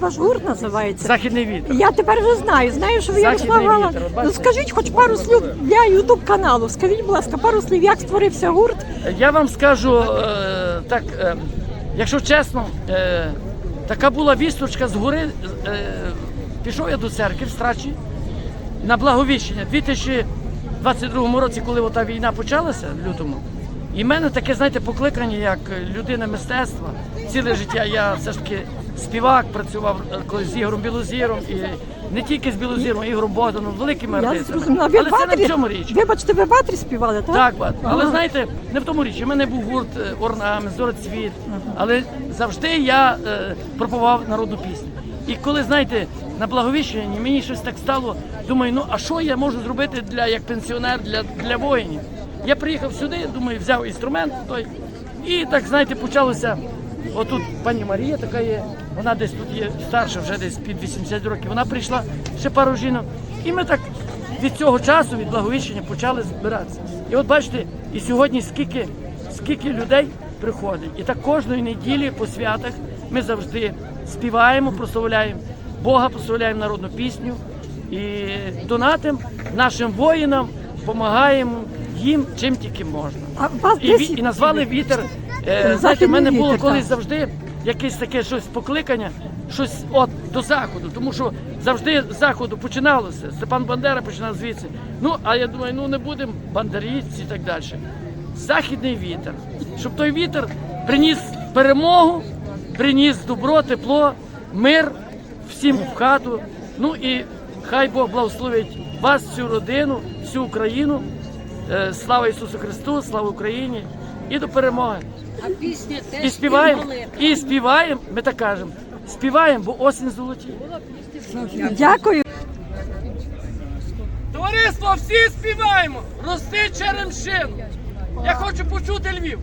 ваш гурт називається? Західний вітер. Я тепер вже знаю. Знаю, що ви Західний Ярослава. вітер, от Ну бачите? скажіть хоч пару слів для Ютуб каналу. Скажіть, будь ласка, пару слів, як створився гурт? Я вам скажу е, так, е, якщо чесно, е, така була вісточка з гори. Е, пішов я до церкви в Страчі на благовіщення в 2022 році, коли ота війна почалася в лютому. І в мене таке, знаєте, покликання як людина мистецтва. Ціле життя я все ж таки співак, працював е, колись з Ігорем Білозіром і не тільки з Білозіром, Ігорем Богданом, великими артистами. зрозуміла. Ви Але в це не Батрі- в цьому річ. Вибачте, ви в Батрі співали, так? Так, бат. Але Ага. знаєте, не в тому річ. У мене був гурт е, орнамент, зороцвіт. Але завжди я е, пропагував народну пісню. І коли, знаєте, на благовіщенні мені щось так стало, думаю, ну а що я можу зробити для як пенсіонер для, для воїнів? Я приїхав сюди, думаю, взяв інструмент той. І так, знаєте, почалося. Отут пані Марія така є, вона десь тут є старша, вже десь під 80 років. Вона прийшла ще пару жінок. І ми так від цього часу, від благовіщення, почали збиратися. І от бачите, і сьогодні скільки, скільки людей приходить. І так кожної неділі по святах ми завжди співаємо, прославляємо Бога, прославляємо народну пісню і донатим нашим воїнам, допомагаємо їм чим тільки можна. А вас І, і назвали вітер. Е, знаєте, в мене було колись завжди якесь таке щось покликання, щось от до заходу. Тому що завжди з заходу починалося. Степан Бандера починав звідси. Ну, а я думаю, ну не будемо бандерівці і так далі. Західний вітер. Щоб той вітер приніс перемогу, приніс добро, тепло, мир всім в хату. Ну і хай Бог благословить вас, всю родину, всю Україну. Е, Слава Ісусу Христу, слава Україні і до перемоги. А пісня теж І співаємо, і співаємо, ми так кажемо, співаємо, бо осінь золоті. Дякую. Товариство, всі співаємо! Рости черемшину! Я хочу почути Львів.